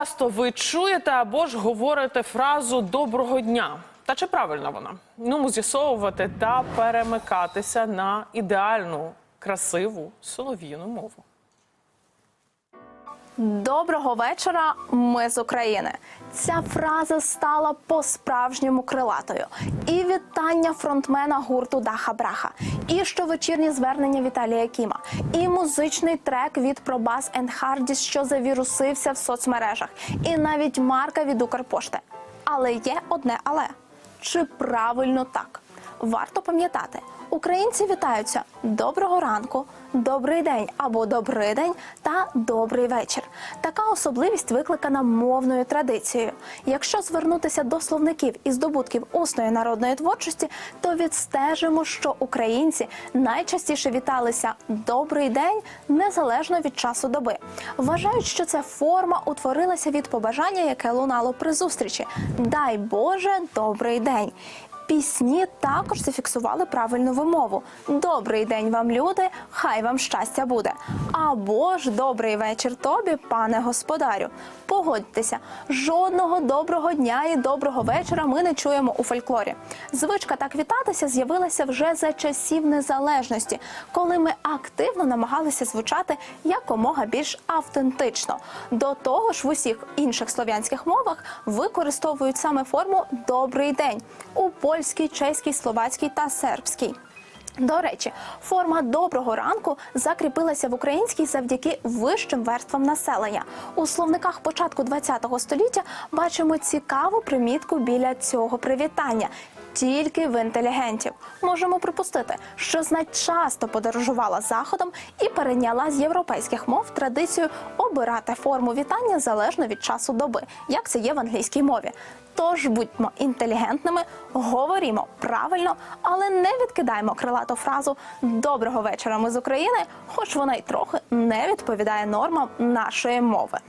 Часто ви чуєте або ж говорите фразу доброго дня. Та чи правильна вона? Ну, з'ясовувати та перемикатися на ідеальну, красиву солов'їну мову. Доброго вечора, ми з України. Ця фраза стала по-справжньому крилатою. І вітання фронтмена гурту Даха Браха, і щовечірні звернення Віталія Кіма, і музичний трек від Пробас енд Хардіс, що завірусився в соцмережах, і навіть марка від Укрпошти. Але є одне але чи правильно так? Варто пам'ятати, українці вітаються доброго ранку, добрий день або добрий день та добрий вечір. Така особливість викликана мовною традицією. Якщо звернутися до словників і здобутків усної народної творчості, то відстежимо, що українці найчастіше віталися добрий день незалежно від часу доби. Вважають, що ця форма утворилася від побажання, яке лунало при зустрічі. Дай Боже, добрий день. Пісні також зафіксували правильну вимову. Добрий день вам, люди, хай вам щастя буде. Або ж добрий вечір тобі, пане господарю. Погодьтеся, жодного доброго дня і доброго вечора ми не чуємо у фольклорі. Звичка так вітатися з'явилася вже за часів незалежності, коли ми активно намагалися звучати якомога більш автентично. До того ж, в усіх інших слов'янських мовах використовують саме форму добрий день у польській, чеській, словацькій та сербській. До речі, форма доброго ранку закріпилася в українській завдяки вищим верствам населення. У словниках початку ХХ століття бачимо цікаву примітку біля цього привітання. Тільки в інтелігентів можемо припустити, що знать часто подорожувала заходом і перейняла з європейських мов традицію обирати форму вітання залежно від часу доби, як це є в англійській мові. Тож будьмо інтелігентними, говорімо правильно, але не відкидаємо крилату фразу Доброго вечора, ми з України, хоч вона й трохи не відповідає нормам нашої мови.